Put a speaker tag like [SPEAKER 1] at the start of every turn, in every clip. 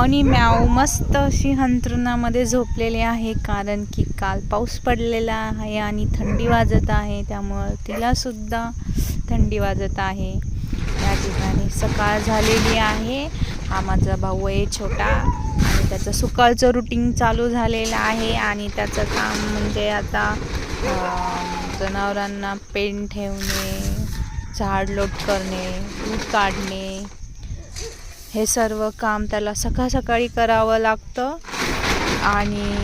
[SPEAKER 1] मनी म्याव मस्त अशी अंतरुणामध्ये झोपलेली आहे कारण की काल पाऊस पडलेला आहे आणि थंडी वाजत आहे त्यामुळं तिलासुद्धा थंडी वाजत आहे. या ठिकाणी सकाळ झालेली आहे. हा माझा भाऊ आहे छोटा आणि त्याचं सकाळचं रुटीन चालू झालेलं आहे आणि त्याचं काम म्हणजे आता जनावरांना पेन ठेवणे झाड लोट करणे दूध काढणे हे सर्व काम त्याला सकाळ सकाळी करावं लागतं. आणि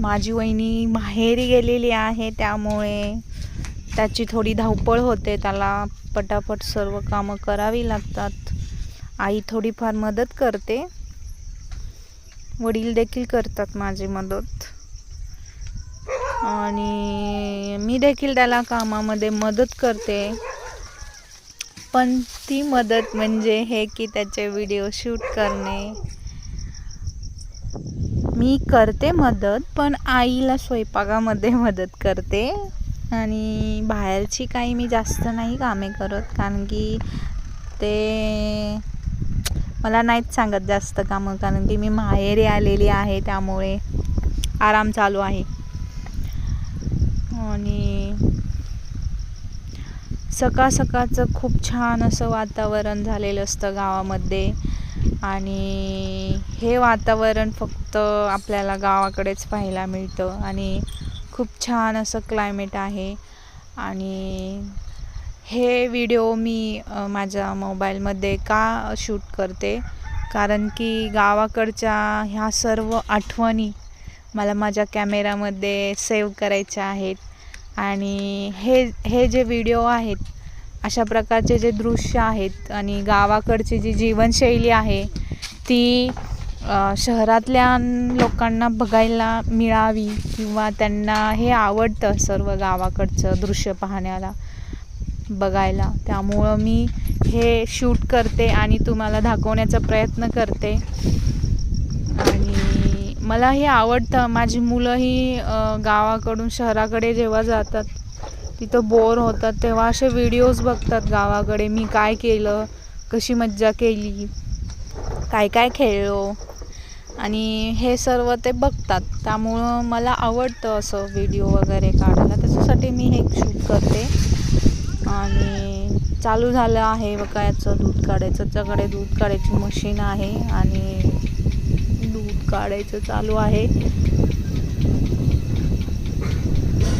[SPEAKER 1] माझी वहिनी माहेरी गेलेली आहे त्यामुळे त्याची थोडी धावपळ होते. त्याला पटापट सर्व कामं करावी लागतात. आई थोडीफार मदत करते. वडील देखील करतात माझी मदत. आणि मी देखील त्याला कामामध्ये मदत करते. पण ती मदत म्हणजे हे की त्याचे व्हिडिओ शूट करणे. मी करते मदत पण आईला स्वयंपाकामध्ये मदत करते. आणि बाहेरची काही मी जास्त नाही कामे करत कारण की ते मला नाहीच सांगत जास्त कामं कारण की मी माहेरी आलेली आहे त्यामुळे आराम चालू आहे. आणि सकाळ सकाळचं खूप छान असं वातावरण झालेलं असतं गावामध्ये. आणि हे वातावरण फक्त आपल्याला गावाकडेच पाहायला मिळतं आणि खूप छान असं क्लायमेट आहे. आणि हे व्हिडिओ मी माझ्या मोबाईलमध्ये का शूट करते? कारण की गावाकडच्या ह्या सर्व आठवणी मला माझ्या कॅमेरामध्ये सेव्ह करायच्या आहेत. आणि हे हे जे व्हिडिओ आहेत अशा प्रकारचे जे दृश्य आहेत आणि गावाकडची जी जीवनशैली आहे ती शहरातल्या लोकांना बघायला मिळावी किंवा त्यांना हे आवडतं सर्व गावाकडचं दृश्य पाहण्याला बघायला. त्यामुळं मी हे शूट करते आणि तुम्हाला दाखवण्याचा प्रयत्न करते. मला हे आवडतं. माझी मुलंही गावाकडून शहराकडे जेव्हा जातात तिथं बोर होतात. तेव्हा असे व्हिडिओज बघतात गावाकडे मी काय केलं कशी मज्जा केली काय काय खेळलो. आणि हे सर्व ते बघतात. त्यामुळं मला आवडतं असं व्हिडिओ वगैरे काढायला. त्याच्यासाठी मी हे शूट करते. आणि चालू झालं आहे बघा याचं दूध काढायचं. त्याच्याकडे दूध काढायची मशीन आहे. आणि काढायचं चालू आहे.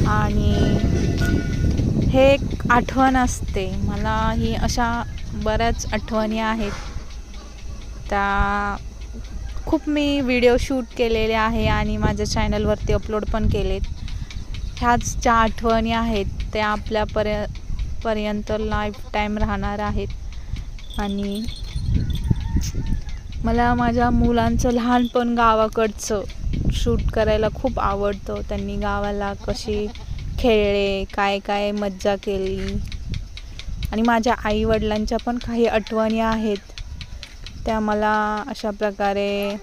[SPEAKER 1] आणि हे एक आठवण असते. मला ही अशा बऱ्याच आठवणी आहेत. त्या खूप मी व्हिडिओ शूट केलेले आहे आणि माझ्या चॅनलवरती अपलोड पण केलेत. ह्याच ज्या आठवणी आहेत त्या आपल्यापर्य पर्यंत लाईफ टाईम राहणार आहेत. आणि मला माझ्या मुलांचं लहानपण गावाकडचं शूट करायला खूप आवडतं. त्यांनी गावाला कशी खेळले काय काय मज्जा केली. आणि माझ्या आईवडिलांच्या पण काही आठवणी आहेत. त्या मला अशा प्रकारे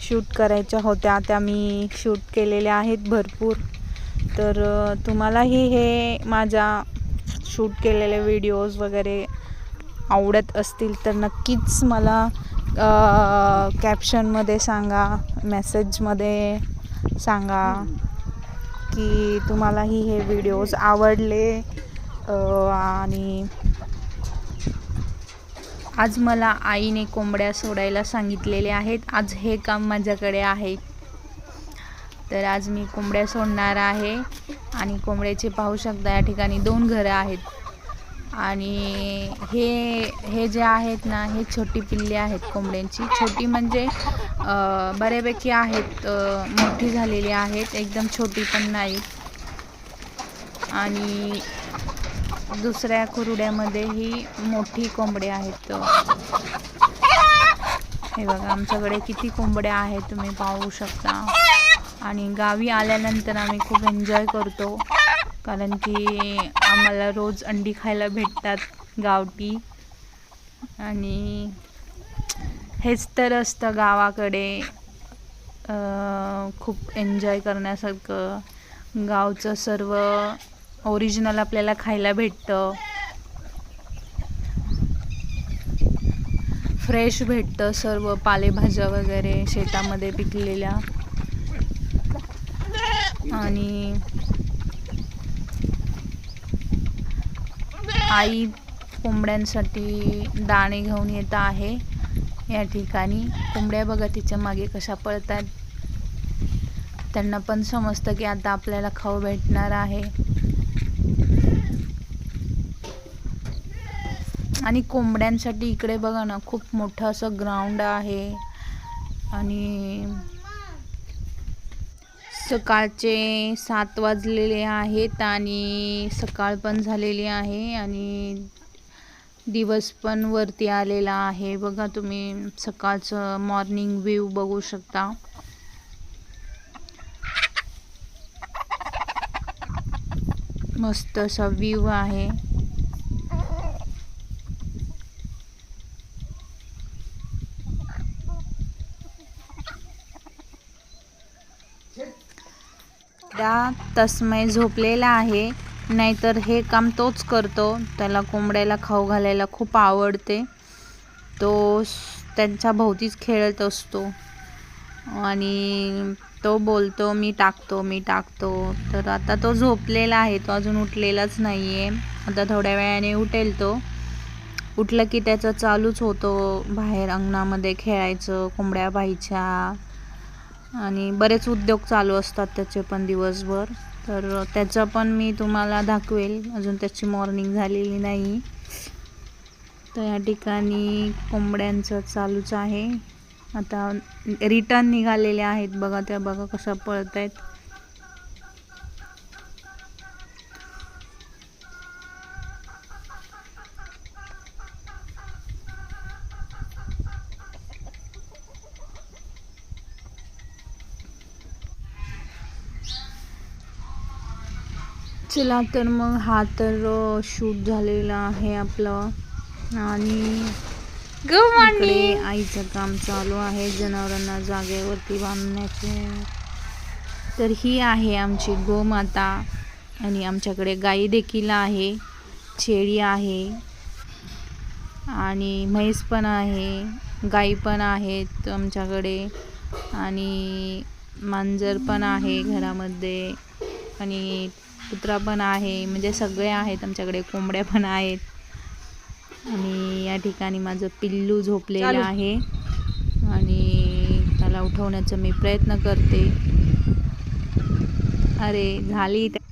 [SPEAKER 1] शूट करायच्या होत्या. त्या मी शूट केलेल्या आहेत भरपूर. तर तुम्हालाही हे माझ्या शूट केलेले व्हिडिओज वगैरे आवडत असतील तर नक्कीच मला कॅप्शनमध्ये सांगा मेसेजमध्ये सांगा की तुम्हालाही हे व्हिडिओज आवडले आणि आज मला आईने कोंबड्या सोडायला सांगितलेले आहेत. आज हे काम माझ्याकडे आहे. तर आज मी कोंबड्या सोडणार आहे आणि कोंबड्याचे पाहू शकता या ठिकाणी दोन घरं आहेत. आणि हे हे जे आहेत ना हे छोटी पिल्ले आहेत कोंबड्यांची. छोटी म्हणजे बऱ्यापैकी आहेत मोठी झालेली आहेत. एकदम छोटी पण नाही. आणि दुसऱ्या कुरुड्यामध्ये ही मोठी कोंबड्या आहेत. हे बघा आमच्याकडे किती कोंबड्या आहेत तुम्ही पाहू शकता. आणि गावी आल्यानंतर आम्ही खूप एन्जॉय करतो. कारण की आम्हाला रोज अंडी खायला भेटतात गावठी. आणि हेच तर असतं गावाकडे. खूप एन्जॉय करण्यासारखं. गावचं सर्व ओरिजिनल आपल्याला खायला भेटतं. फ्रेश भेटतं सर्व पालेभाज्या वगैरे शेतामध्ये पिकलेल्या. आणि आई कोंबड्यांसाठी दाणे घेऊन येत आहे. या ठिकाणी कोंबड्या बघा तिच्यामागे कशा पळतात. त्यांना पण समजतं की आता आपल्याला खाऊ भेटणार आहे. आणि कोंबड्यांसाठी इकडे बघा ना खूप मोठं असं ग्राउंड आहे. आणि सकाळचे सात वाजलेले आहेत आणि सकाळ पण झालेली आहे आणि दिवस पण वरती आलेला आहे. बघा तुम्ही सकाळचं मॉर्निंग व्ह्यू बघू शकता. मस्त असा व्ह्यू आहे. त्या तस्मय झोपलेला आहे. नाहीतर हे काम तोच करतो. त्याला कोंबड्याला खाऊ घालायला खूप आवडते. तो त्यांच्या भोवतीच खेळत असतो. आणि तो बोलतो मी टाकतो मी टाकतो. तर आता तो झोपलेला आहे. तो अजून उठलेलाच नाही आहे आता थोड्या वेळाने उठेल तो. उठलं की त्याचं चालूच होतो. बाहेर अंगणामध्ये खेळायचं कोंबड्या पाहायच्या. आणि बरेच उद्योग चालू असतात त्याचे पण दिवसभर. तर त्याचं पण मी तुम्हाला दाखवेल. अजून त्याची मॉर्निंग झालेली नाही. तर या ठिकाणी कोंबड्यांचं चालूच आहे. आता रिटर्न निघालेले आहेत. बघा त्या बघा कशा पळत आहेत चला तर मग हा तर शूट झालेला आहे आपलं. आणि इकडे आईचं काम चालू आहे जनावरांना जागेवरती बांधण्याचे. तर ही आहे आमची गोमाता. आणि आमच्याकडे गाई देखील आहे शेळी आहे. आणि म्हैस पण आहे गाई पण आहेत आमच्याकडे. आणि मांजर पण आहे घरामध्ये. आणि कुत्रा पण आहे म्हणजे सगळे आहेत आमच्याकडे कोंबड्या पण आहेत. आणि या ठिकाणी माझं पिल्लू झोपलेलं आहे. आणि त्याला उठवण्याचा मी प्रयत्न करते. अरे झाली. त्या-